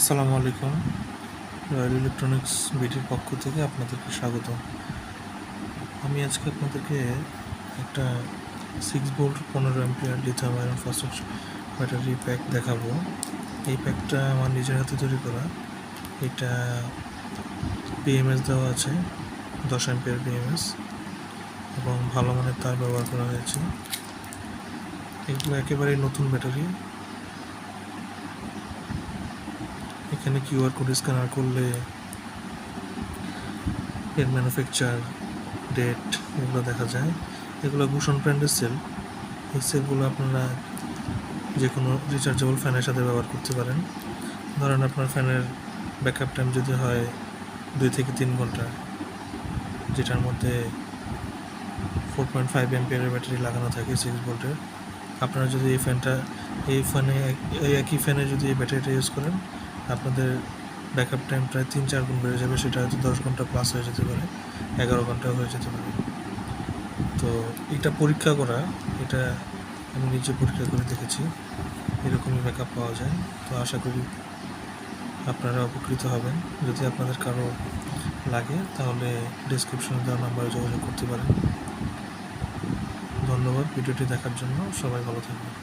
আসসালামু আলাইকুম। Royal electronics বিটির পক্ষ থেকে আপনাদেরকে স্বাগত। আমি আজকে আপনাদেরকে একটা সিক্স ভোল্ট পনেরো ampere lithium iron phosphate battery pack দেখাবো। এই প্যাকটা আমার নিজের হাতে তৈরি করা। এটা বিএমএস দেওয়া আছে, দশ অ্যাম্পিয়ার বিএমএস এবং ভালো মানের তার ব্যবহার করা হয়েছে। এগুলো একেবারেই নতুন ব্যাটারি এখানে কিউআর কোড স্ক্যানার করলে এর ম্যানুফ্যাকচার, ডেট এগুলো দেখা যায়। এগুলো ভূষণ ব্র্যান্ডের সেল। এই সেলগুলো আপনারা যে কোনো রিচার্জেবল ফ্যানের সাথে ব্যবহার করতে পারেন। ধরেন আপনার ফ্যানের ব্যাকআপ টাইম যদি হয় দুই থেকে তিন ঘণ্টা, যেটার মধ্যে ফোর পয়েন্ট ফাইভ এমপিয়ারের ব্যাটারি লাগানো থাকে সিক্স ভোল্টের আপনারা যদি এই ফ্যানটা, এই ফ্যানে, এই একই ফ্যানে যদি এই ব্যাটারিটা ইউজ করেন আপনাদের ব্যাকআপ টাইম প্রায় তিন, চার গুণ বেড়ে যাবে, সেটা হয়তো দশ ঘণ্টা প্লাস হয়ে যেতে পারে, এগারো ঘন্টাও হয়ে যেতে পারে। তো এটা পরীক্ষা করা, এটা আমি নিজে পরীক্ষা করে দেখেছি, এরকমই ব্যাকআপ পাওয়া যায়। তো আশা করি আপনারা উপকৃত হবেন। যদি আপনাদের কারও লাগে, তাহলে ডিসক্রিপশনে দেওয়া নাম্বারে যোগাযোগ করতে পারেন। ধন্যবাদ, ভিডিওটি দেখার জন্য। সবাই ভালো থাকবেন।